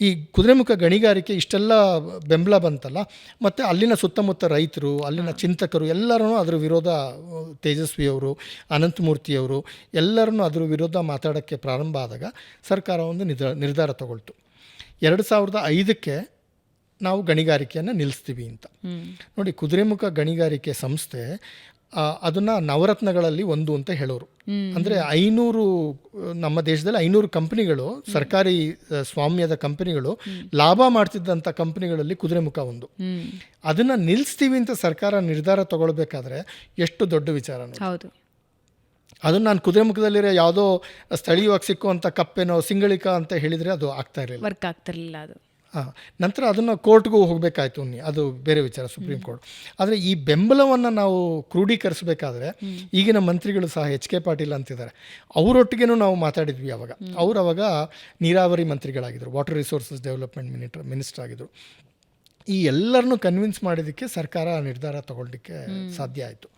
ಈ ಕುದುರೆಮುಖ ಗಣಿಗಾರಿಕೆ ಇಷ್ಟೆಲ್ಲ ಬೆಂಬಲ ಬಂತಲ್ಲ ಮತ್ತು ಅಲ್ಲಿನ ಸುತ್ತಮುತ್ತ ರೈತರು ಅಲ್ಲಿನ ಚಿಂತಕರು ಎಲ್ಲರೂ ಅದರ ವಿರೋಧ ತೇಜಸ್ವಿಯವರು ಅನಂತಮೂರ್ತಿಯವರು ಎಲ್ಲರನ್ನೂ ಅದರ ವಿರೋಧ ಮಾತಾಡೋಕ್ಕೆ ಪ್ರಾರಂಭ ಆದಾಗ ಸರ್ಕಾರ ಒಂದು ನಿರ್ಧಾರ ನಿರ್ಧಾರ ತಗೊಳ್ತು. ಎರಡು ಸಾವಿರದ ಐದಕ್ಕೆ ನಾವು ಗಣಿಗಾರಿಕೆಯನ್ನು ನಿಲ್ಲಿಸ್ತೀವಿ ಅಂತ. ನೋಡಿ ಕುದುರೆಮುಖ ಗಣಿಗಾರಿಕೆ ಸಂಸ್ಥೆ ಅದನ್ನ ನವರತ್ನಗಳಲ್ಲಿ ಒಂದು ಅಂತ ಹೇಳೋರು. ಅಂದ್ರೆ ಐನೂರು ನಮ್ಮ ದೇಶದಲ್ಲಿ ಐನೂರು ಕಂಪನಿಗಳು ಸರ್ಕಾರಿ ಸ್ವಾಮ್ಯದ ಕಂಪನಿಗಳು ಲಾಭ ಮಾಡ್ತಿದ್ದಂಥ ಕಂಪನಿಗಳಲ್ಲಿ ಕುದುರೆಮುಖ ಒಂದು. ಅದನ್ನ ನಿಲ್ಲಿಸ್ತೀವಿ ಅಂತ ಸರ್ಕಾರ ನಿರ್ಧಾರ ತಗೊಳ್ಬೇಕಾದ್ರೆ ಎಷ್ಟು ದೊಡ್ಡ ವಿಚಾರ ಅದನ್ನು ನಾನು ಕುದುರೆಮುಖದಲ್ಲಿರೋ ಯಾವುದೋ ಸ್ಥಳೀಯವಾಗಿ ಸಿಕ್ಕುವಂಥ ಕಪ್ಪೇನೋ ಸಿಂಗಳಿಕ ಅಂತ ಹೇಳಿದರೆ ಅದು ಆಗ್ತಾ ಇರಲಿಲ್ಲ. ವರ್ಕ್ ಆಗ್ತಿರಲಿಲ್ಲ ಅದು. ನಂತರ ಅದನ್ನು ಕೋರ್ಟ್ಗೂ ಹೋಗಬೇಕಾಯ್ತು ನೀ ಅದು ಬೇರೆ ವಿಚಾರ ಸುಪ್ರೀಂ ಕೋರ್ಟ್. ಆದರೆ ಈ ಬೆಂಬಲವನ್ನು ನಾವು ಕ್ರೋಢೀಕರಿಸಬೇಕಾದ್ರೆ ಈಗಿನ ಮಂತ್ರಿಗಳು ಸಹ ಎಚ್ ಕೆ ಪಾಟೀಲ್ ಅಂತಿದ್ದಾರೆ. ಅವರೊಟ್ಟಿಗೆ ನಾವು ಮಾತಾಡಿದ್ವಿ ಅವಾಗ. ಅವರು ಅವಾಗ ನೀರಾವರಿ ಮಂತ್ರಿಗಳಾಗಿದ್ದರು water resources development minister minister ಆಗಿದ್ದರು ಈ ಎಲ್ಲರನ್ನೂ ಕನ್ವಿನ್ಸ್ ಮಾಡಿದ್ದಕ್ಕೆ ಸರ್ಕಾರ ನಿರ್ಧಾರ ತಗೊಳ್ಳಿಕ್ಕೆ ಸಾಧ್ಯ ಆಯಿತು.